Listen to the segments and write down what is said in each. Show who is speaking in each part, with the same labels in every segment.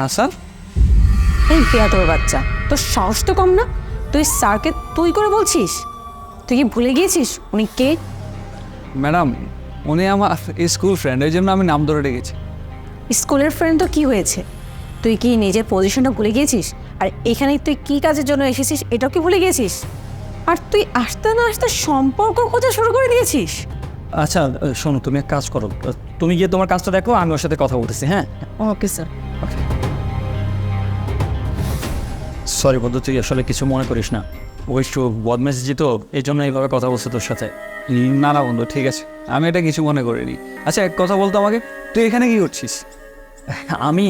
Speaker 1: হাসান
Speaker 2: এই কেয়া তোর বাচ্চা? তোর সাহস তো কম না? তুই স্যারকে তুই করে বলছিস? তুই কি ভুলে গিয়েছিস? উনি কে?
Speaker 1: ম্যাডাম উনি আমার স্কুল ফ্রেন্ড এই জন্য আমি নাম ধরে রেখেছি
Speaker 2: স্কুলের ফ্রেন্ড তো কি হয়েছে? তুই কি নিজের পজিশনটা ভুলে গিয়েছিস? আর এখানে তুই কি কাজের জন্য এসেছিস এটাও কি ভুলে গিয়েছিস? আর তুই আসতে না আসতে সম্পর্ক খোঁজা শুরু করে দিয়েছিস?
Speaker 3: আচ্ছা শোনো তুমি এক কাজ করো। তুমি গিয়ে তোমার কাজটা দেখো আমি ওর সাথে কথা বলতেছি হ্যাঁ?
Speaker 2: Okay sir.
Speaker 3: সরি বন্ধু, তুই আসলে কিছু মনে করিস না। ওই একটু বদমেসেজি তো এই জন্য এইভাবে কথা বলছে তোর সাথে।
Speaker 1: না না বন্ধু, ঠিক আছে। আমি এটা কিছু মনে করিনি। আচ্ছা এক কথা বলতো আমাকে, তুই এখানে কি করছিস?
Speaker 3: আমি?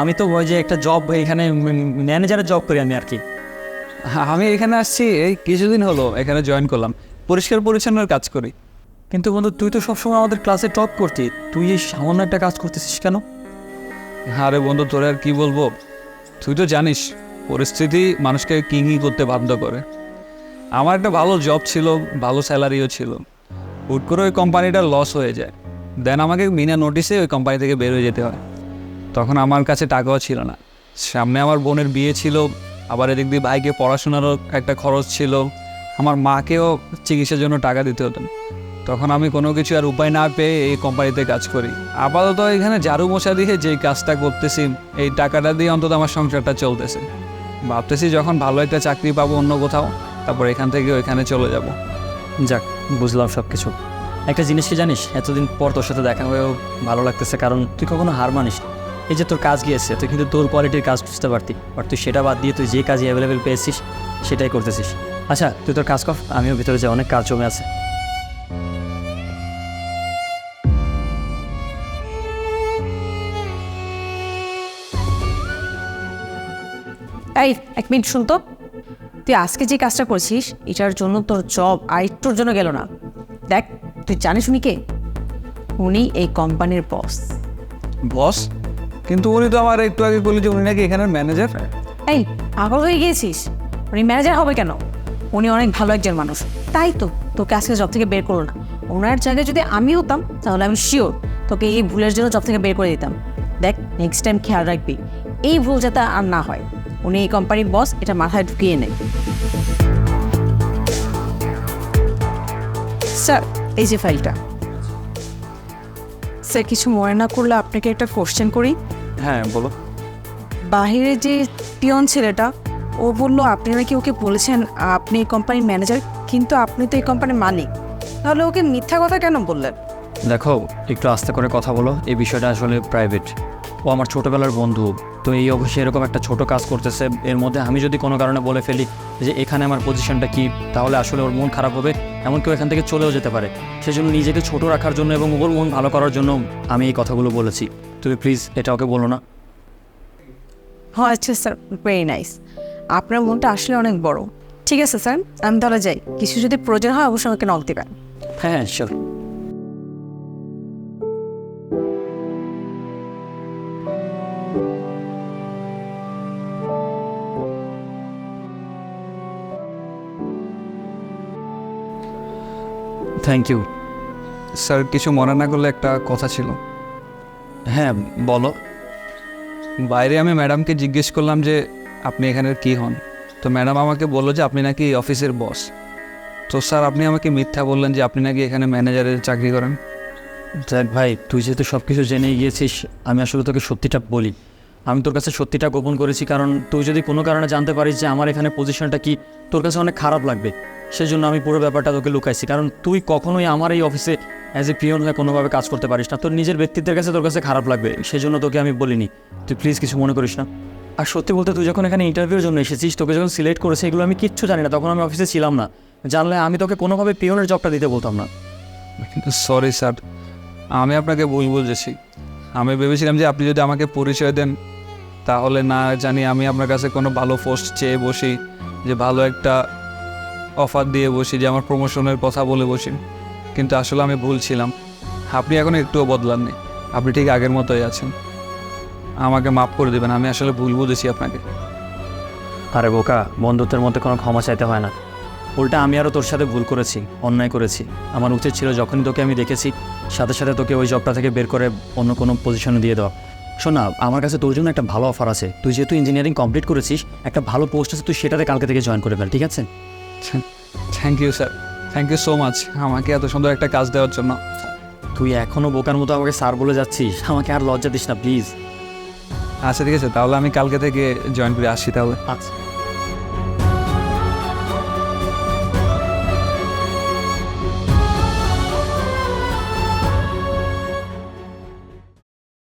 Speaker 3: আমি তো ওই যে একটা জব এখানে ম্যানেজারের জব করি আমি আর কি।
Speaker 1: আমি এখানে আসছি, এই কিছুদিন হলো, এখানে জয়েন করলাম। পরিষ্কার পরিচ্ছন্নের কাজ করি।
Speaker 3: কিন্তু বন্ধু, তুই তো সবসময় আমাদের ক্লাসে টপ করতি। তুই এই সামান্য একটা কাজ করতেছিস কেন?
Speaker 1: আরে বন্ধু, তোরে আর কি বলব? তুই তো জানিস পরিস্থিতি মানুষকে কিংই করতে বাধ্য করে। আমার একটা ভালো জব ছিল, ভালো স্যালারিও ছিল। হুট করে ওই কোম্পানিটা লস হয়ে যায়। দেন আমাকে বিনা নোটিসে ওই কোম্পানি থেকে বের হয়ে যেতে হয়। তখন আমার কাছে টাকাও ছিল না। সামনে আমার বোনের বিয়ে ছিল, আবার এদিক দিয়ে ভাইকে পড়াশোনারও একটা খরচ ছিল। আমার মাকেও চিকিৎসার জন্য টাকা দিতে হতো তখন আমি কোনো কিছু আর উপায় না পেয়ে এই কোম্পানিতে কাজ করি। আপাতত এখানে ঝাড়ু মশা দিয়ে যেই কাজটা করতেছি, এই টাকাটা দিয়ে অন্তত আমার সংসারটা চলতেছে। ভাবতেছি যখন ভালো একটা চাকরি পাবো অন্য কোথাও, তারপর এখান থেকে ওইখানে চলে যাব।
Speaker 3: যাক, বুঝলাম সব কিছু একটা জিনিস কি জানিস? এতদিন পর তোর সাথে দেখা হয়েও ভালো লাগতেছে, কারণ তুই কখনো হার মানিস এই যে তোর কাজ গিয়েছে, তুই কিন্তু তোর কোয়ালিটির কাজ বুঝতে পারতি। বাট তুই সেটা বাদ দিয়ে তুই যে কাজে অ্যাভেলেবেল পেয়েছিস, সেটাই করতেছিস। আচ্ছা তুই তোর কাজ কর, আমিও ভিতরে যাই, অনেক কাজ জমে আছে।
Speaker 2: এই এক মিনিট শুনতো তুই আজকে যে কাজটা করছিস এটার জন্য তোর জব আর আরেকটুর জন্য গেল না। দেখ তুই জানিস উনি কে? উনি এই কোম্পানির বস
Speaker 1: বস কিন্তু উনি তো আমার একটু আগে বললি যে উনি নাকি এখানের ম্যানেজার
Speaker 2: এই পাগল হয়ে গিয়েছিস? উনি ম্যানেজার হবে কেন? উনি অনেক ভালো একজন মানুষ। তাই তো তোকে আজকে জব থেকে বের করল না। ওনার জায়গায় যদি আমি হতাম তাহলে আমি শিওর তোকে এই ভুলের জন্য জব থেকে বের করে দিতাম। দেখ নেক্সট টাইম খেয়াল রাখবি। এই ভুল যাতে আর না হয়। উনি এই কোম্পানির বস এটা মাথায় ঢুকিয়ে নেয় স্যার এই যে ফাইলটা। স্যার কিছু মনে না করলে আপনাকে একটা কোশ্চেন করি?
Speaker 1: হ্যাঁ বলো।
Speaker 2: বাহিরে যে পিয়ন ছেলেটা ও বলল আপনি নাকি ওকে বলেছেন আপনি এই কোম্পানির ম্যানেজার কিন্তু আপনি তো এই কোম্পানির মালিক। তাহলে ওকে মিথ্যা কথা কেন বললেন?
Speaker 3: দেখো একটু আস্তে করে কথা বলো এই বিষয়টা আসলে প্রাইভেট ও আমার ছোটোবেলার বন্ধু তো এই অবশ্যই এরকম একটা ছোট কাজ করতেছে। এর মধ্যে আমি যদি কোনো কারণে বলে ফেলি যে এখানে আমার পজিশনটা কি তাহলে আসলে ওর মন খারাপ হবে এমনকি ও এখান থেকে চলেও যেতে পারে। সেজন্য নিজেকে ছোট রাখার জন্য এবং ওর মন ভালো করার জন্য আমি এই কথাগুলো বলেছি। তুমি প্লিজ এটা ওকে বলো না।
Speaker 2: হ্যাঁ আচ্ছা স্যার ভেরি নাইস আপনার মনটা আসলে অনেক বড়। ঠিক আছে স্যার আমি তাহলে যাই। কিছু যদি প্রয়োজন হয় অবশ্যই আমাকে নক দেবেন।
Speaker 3: হ্যাঁ হ্যাঁ শিওর থ্যাংক ইউ
Speaker 1: স্যার কিছু মনে না করলে একটা কথা ছিল।
Speaker 3: হ্যাঁ বলো।
Speaker 1: বাইরে আমি ম্যাডামকে জিজ্ঞেস করলাম যে আপনি এখানের কী হন? তো ম্যাডাম আমাকে বলল যে আপনি নাকি এই অফিসের বস। তো স্যার আপনি আমাকে মিথ্যা বললেন যে আপনি নাকি এখানে ম্যানেজারের চাকরি করেন?
Speaker 3: দেখ ভাই তুই যেহেতু সব কিছু জেনে গিয়েছিস আমি আসলে তোকে সত্যিটা বলি। আমি তোর কাছে সত্যিটা গোপন করেছি কারণ তুই যদি কোনো কারণে জানতে পারিস যে আমার এখানে পজিশনটা কি তোর কাছে অনেক খারাপ লাগবে। সেজন্য আমি পুরো ব্যাপারটা তোকে লুকাইছি। কারণ তুই কখনোই আমার এই অফিসে অ্যাজ এ পিয়ন হয়ে কোনোভাবে কাজ করতে পারিস না। তোর নিজের ব্যক্তিত্বের কাছে তোর কাছে খারাপ লাগবে। সেজন্য তোকে আমি বলিনি। তুই প্লিজ কিছু মনে করিস না। আর সত্যি বলতে তুই যখন এখানে ইন্টারভিউর জন্য এসেছিস, তোকে যখন সিলেক্ট করেছে, এগুলো আমি কিচ্ছু জানি না। তখন আমি অফিসে ছিলাম না। জানলে আমি তোকে কোনোভাবে পিয়নের জবটা দিতে বলতাম না।
Speaker 1: কিন্তু সরি স্যার আমি আপনাকে ভুল বুঝেছি। আমি ভেবেছিলাম যে আপনি যদি আমাকে পরিচয় দেন, তাহলে না জানি আমি আপনার কাছে কোনো ভালো পোস্ট চেয়ে বসি, যে ভালো একটা অফার দিয়ে বসি যে আমার প্রমোশনের কথা বলে বসি। কিন্তু আসলে আমি ভুল ছিলাম। আপনি এখন একটুও বদলাননি। আপনি ঠিক আগের মতোই আছেন। আমাকে মাফ করে দেবেন, আমি আসলে ভুল বুঝেছি আপনাকে।
Speaker 3: আরে বোকা, বন্ধুত্বের মধ্যে কোনো ক্ষমা চাইতে হয় না। উল্টা আমি আরও তোর সাথে ভুল করেছি, অন্যায় করেছি। আমার উচিত ছিল যখনই তোকে আমি দেখেছি, সাথে সাথে তোকে ওই জবটা থেকে বের করে অন্য কোনো পজিশনে দিয়ে দেওয়া। শোন আমার কাছে তোর জন্য একটা ভালো অফার আছে। তুই যেহেতু ইঞ্জিনিয়ারিং কমপ্লিট করেছিস, একটা ভালো পোস্ট আছে, তুই সেটাতে কালকে থেকে জয়েন করে ফেল, ঠিক আছে?
Speaker 1: Thank you sir. Thank you so much আমাকে এত সুন্দর একটা কাজ দেওয়ার জন্য।
Speaker 3: তুই এখনও বোকার মতো আমাকে স্যার বলে যাচ্ছিস। আমাকে আর লজ্জা দিস না প্লিজ।
Speaker 1: আচ্ছা ঠিক আছে তাহলে আমি কালকে থেকে জয়েন করে আসছি তাহলে।
Speaker 3: আচ্ছা।